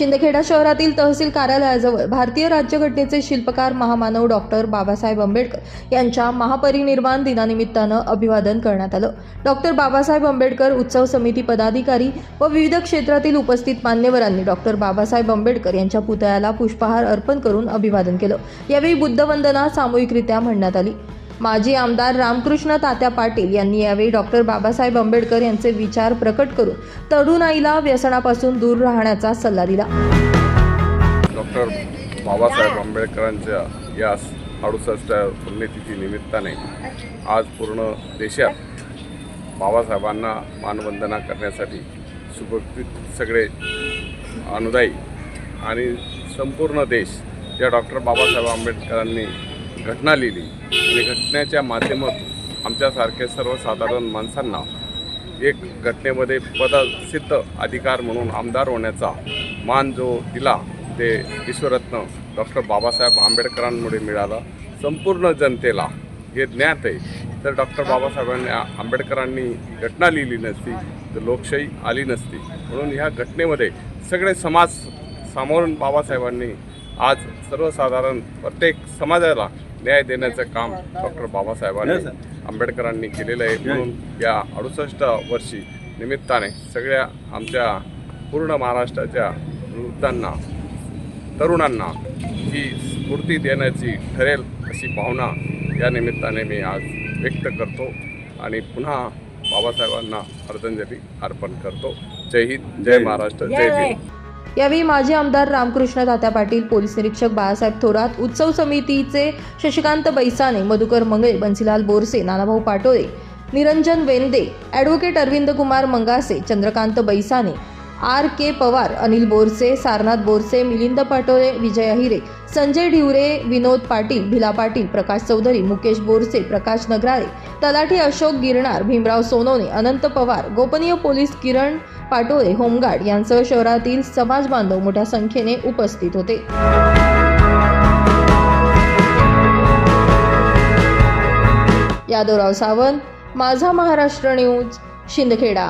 शिंदखेडा शहरातील तहसील कार्यालयाजवळ भारतीय राज्यघटनेचे शिल्पकार महामानव डॉक्टर बाबासाहेब आंबेडकर यांच्या महापरिनिर्वाण दिनानिमित्तानं अभिवादन करण्यात आलं. डॉक्टर बाबासाहेब आंबेडकर उत्सव समिती पदाधिकारी व विविध क्षेत्रातील उपस्थित मान्यवरांनी डॉक्टर बाबासाहेब आंबेडकर यांच्या पुतळ्याला पुष्पहार अर्पण करून अभिवादन केलं. यावेळी बुद्धवंदना सामूहिकरित्या म्हणण्यात आली. माजी आमदार रामकृष्ण तात्या पाटील यांनी यावेळी डॉक्टर बाबासाहेब आंबेडकर यांचे विचार प्रकट करून तरुणाईला व्यसनापासून दूर राहण्याचा सल्ला दिला. डॉक्टर बाबासाहेब आंबेडकरांच्या या अडुसष्ट पुण्यतिथी निमित्ताने आज पूर्ण देशात बाबासाहेबांना मानवंदना करण्यासाठी सुभक्षित सगळे अनुदायी आणि संपूर्ण देश या डॉक्टर बाबासाहेब आंबेडकरांनी घटना लिहिली. आणि घटनेच्या माध्यमातून आमच्यासारखे सर्वसाधारण माणसांना एक घटनेमध्ये पदसिद्ध अधिकार म्हणून आमदार होण्याचा मान जो दिला ते विश्वरत्न डॉक्टर बाबासाहेब आंबेडकरांमुळे मिळाला. संपूर्ण जनतेला हे ज्ञात आहे. तर डॉक्टर बाबासाहेबांनी आंबेडकरांनी घटना लिहिली नसती तर लोकशाही आली नसती. म्हणून ह्या घटनेमध्ये सगळे समाज सामोरून बाबासाहेबांनी आज सर्वसाधारण प्रत्येक समाजाला न्याय देण्याचं काम डॉक्टर बाबासाहेबांनी आंबेडकरांनी केलेलं आहे. म्हणून या अडुसष्ट वर्षी निमित्ताने सगळ्या आमच्या पूर्ण महाराष्ट्राच्या वृद्धांना तरुणांना ही स्फूर्ती देण्याची ठरेल अशी भावना या निमित्ताने मी आज व्यक्त करतो आणि पुन्हा बाबासाहेबांना अर्धांजली अर्पण करतो. जय हिंद जय महाराष्ट्र जय भीम. यावेळी माजी आमदार रामकृष्ण तात्या पाटील पोलीस निरीक्षक बाळासाहेब थोरात उत्सव समितीचे Shashikant बैसाने Madhukar Mangle Bansilal Borse Nanabhau Patole Niranjan Vende advocate Arvind Kumar Mangase Chandrakant Baisane R K Pawar Anil Borse Sarnath Borse Milind Patole Vijay Ahire Sanjay Dhivare Vinod Patil Bhila Patil Prakash Chaudhari Mukesh Borse प्रकाश नगराळे तलाठी अशोक गिरणार भीमराव सोनवणे अनंत पवार गोपनीय पोलीस किरण पाटोळे होमगार्ड यांसह शहरातील समाज बांधव मोठ्या संख्येने उपस्थित होते. यादवराव सावंत माझा महाराष्ट्र न्यूज शिंदखेडा.